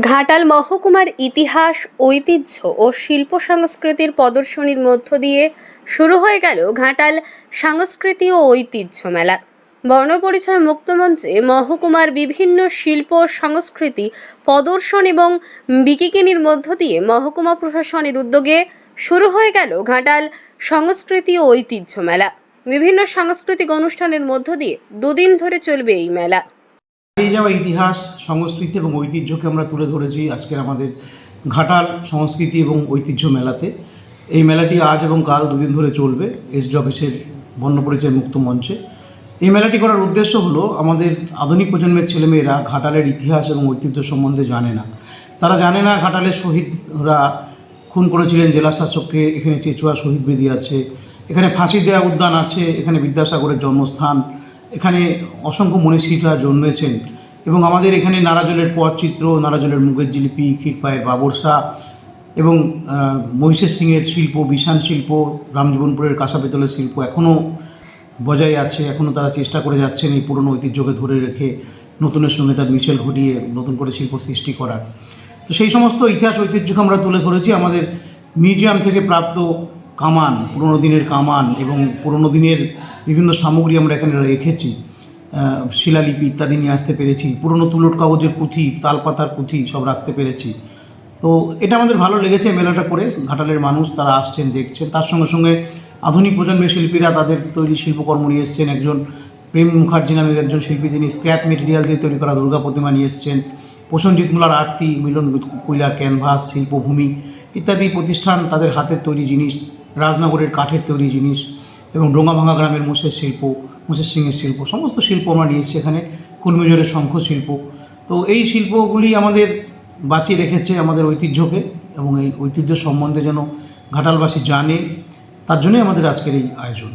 ঘাটাল মহকুমার ইতিহাস, ঐতিহ্য ও শিল্প সংস্কৃতির প্রদর্শনীর মধ্য দিয়ে শুরু হয়ে গেল ঘাটাল সংস্কৃতি ও ঐতিহ্য মেলা। বর্ণপরিচয় মুক্তমঞ্চে মহকুমার বিভিন্ন শিল্প, সংস্কৃতি প্রদর্শন এবং বিকিকিনির মধ্য দিয়ে মহকুমা প্রশাসনের উদ্যোগে শুরু হয়ে গেল ঘাটাল সংস্কৃতি ও ঐতিহ্য মেলা। বিভিন্ন সাংস্কৃতিক অনুষ্ঠানের মধ্য দিয়ে দুদিন ধরে চলবে এই মেলা। হারিয়ে যাওয়া ইতিহাস, সংস্কৃতি এবং ঐতিহ্যকে আমরা তুলে ধরেছি আজকের আমাদের ঘাটাল সংস্কৃতি এবং ঐতিহ্য মেলাতে। এই মেলাটি আজ এবং কাল দুদিন ধরে চলবে এসডি অফিসের বর্ণপরিচয় মুক্ত মঞ্চে। এই মেলাটি করার উদ্দেশ্য হলো, আমাদের আধুনিক প্রজন্মের ছেলেমেয়েরা ঘাটালের ইতিহাস এবং ঐতিহ্য সম্বন্ধে জানে না। তারা জানে না ঘাটালের শহীদরা খুন করেছিলেন জেলা শাসককে এখানে চেচুয়া শহীদ বেদি আছে, এখানে ফাঁসি দেওয়া উদ্যান আছে, এখানে বিদ্যাসাগরের জন্মস্থান এখানে অসংখ্য মনীষীরা জন্মেছেন এবং আমাদের এখানে নারাজলের পথচিত্র, নারাজলের মুগের জিলিপি, ক্ষীরপায়ের বাবরসা এবং মহিষের সিংয়ের শিল্প বিশান শিল্প, রামজীবনপুরের কাঁসা পেতলের শিল্প এখনও বজায় আছে এখনও তারা চেষ্টা করে যাচ্ছেন এই পুরনো ঐতিহ্যকে ধরে রেখে নতুনের সঙ্গে তার মিশেল ঘটিয়ে নতুন করে শিল্প সৃষ্টি করার। তো সেই সমস্ত ইতিহাস ঐতিহ্যকে আমরা তুলে ধরেছি, আমাদের মিউজিয়াম থেকে প্রাপ্ত কামান, পুরনো দিনের কামান এবং পুরনো দিনের বিভিন্ন সামগ্রী আমরা এখানে রেখেছি শিলালিপি ইত্যাদি নিয়ে আসতে পেরেছি, পুরনো তুলোট কাগজের পুঁথি, তালপাতার পুঁথি সব রাখতে পেরেছি। তো এটা আমাদের ভালো লেগেছে মেলাটা করে, ঘাটালের মানুষ তারা আসছেন, দেখছেন। তার সঙ্গে সঙ্গে আধুনিক প্রজন্মের শিল্পীরা তাদের তৈরি শিল্পকর্ম নিয়ে এসছেন। একজন প্রেম মুখার্জি নামে একজন শিল্পী, তিনি স্ক্র্যাপ মেটেরিয়াল দিয়ে তৈরি করা দুর্গা প্রতিমা নিয়ে এসছেন। প্রসেনজিৎ মুলার আরতি, মিলন কুইলার ক্যানভাস শিল্পভূমি ইত্যাদি প্রতিষ্ঠান তাদের হাতের তৈরি জিনিস, রাজনগরের কাঠের তৈরি জিনিস। এবং ডোঙাভাঙা গ্রামের মোষের শিল্প, মোষের সিংয়ের শিল্প, সমস্ত শিল্প আমরা নিয়ে এসেছি এখানে কুর্মিজোরের শঙ্খ শিল্প। তো এই শিল্পগুলি আমাদের বাঁচিয়ে রেখেছে আমাদের ঐতিহ্যকে এবং এই ঐতিহ্য সম্বন্ধে যেন ঘাটালবাসী জানে, তার জন্যই আমাদের আজকের এই আয়োজন।